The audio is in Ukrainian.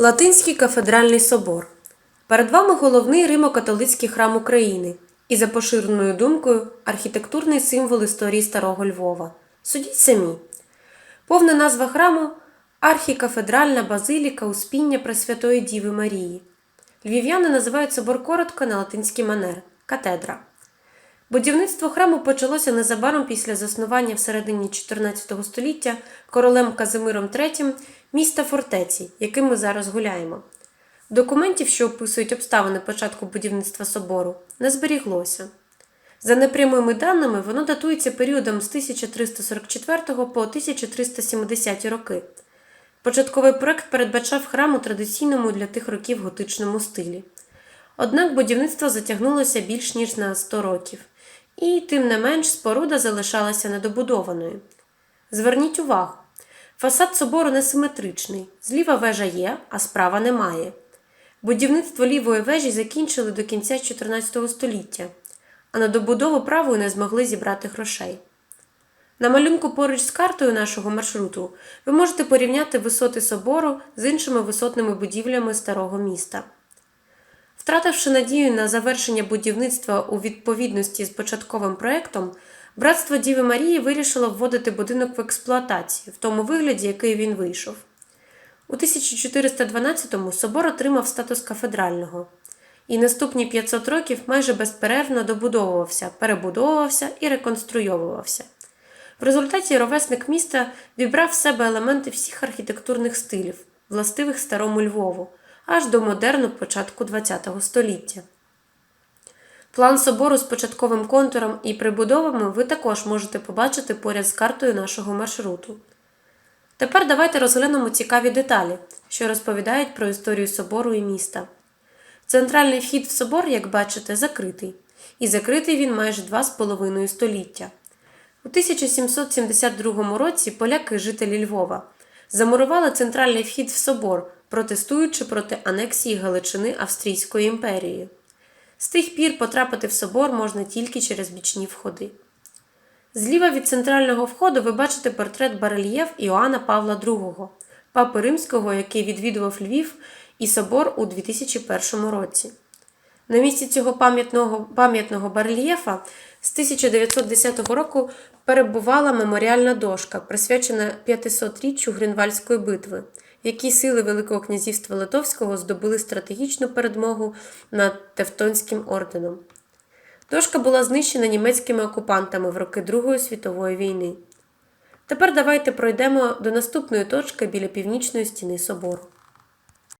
Латинський кафедральний собор. Перед вами головний римо-католицький храм України і, за поширеною думкою, архітектурний символ історії Старого Львова. Судіть самі. Повна назва храму архікафедральна базиліка Успіння Пресвятої Діви Марії. Львів'яни називають собор коротко на латинський манер катедра. Будівництво храму почалося незабаром після заснування всередині 14 століття королем Казимиром III міста фортеці, яким ми зараз гуляємо. Документів, що описують обставини початку будівництва собору, не зберіглося. За непрямими даними, воно датується періодом з 1344 по 1370 роки. Початковий проект передбачав храм у традиційному для тих років готичному стилі. Однак будівництво затягнулося більш ніж на 100 років, і, тим не менш, споруда залишалася недобудованою. Зверніть увагу, фасад собору несиметричний, зліва вежа є, а справа немає. Будівництво лівої вежі закінчили до кінця 14 століття, а на добудову правої не змогли зібрати грошей. На малюнку поруч з картою нашого маршруту ви можете порівняти висоти собору з іншими висотними будівлями старого міста. Втративши надію на завершення будівництва у відповідності з початковим проектом, братство Діви Марії вирішило вводити будинок в експлуатацію в тому вигляді, який він вийшов. У 1412-му собор отримав статус кафедрального, і наступні 500 років майже безперервно добудовувався, перебудовувався і реконструйовувався. В результаті ровесник міста вібрав в себе елементи всіх архітектурних стилів, властивих старому Львову, аж до модерну початку ХХ століття. План собору з початковим контуром і прибудовами ви також можете побачити поряд з картою нашого маршруту. Тепер давайте розглянемо цікаві деталі, що розповідають про історію собору і міста. Центральний вхід в собор, як бачите, закритий, і закритий він майже два з половиною століття. У 1772 році поляки, жителі Львова, замурували центральний вхід в собор, протестуючи проти анексії Галичини Австрійською імперією. З тих пір потрапити в собор можна тільки через бічні входи. Зліва від центрального входу ви бачите портрет барельєф Іоанна Павла II, папи римського, який відвідував Львів і собор у 2001 році. На місці цього пам'ятного пам'ятного барельєфа з 1910 року перебувала меморіальна дошка, присвячена 500-річчю Гринвальської битви, в якій сили Великого князівства Литовського здобули стратегічну передмогу над Тевтонським орденом. Дошка була знищена німецькими окупантами в роки Другої світової війни. Тепер давайте пройдемо до наступної точки біля північної стіни собору.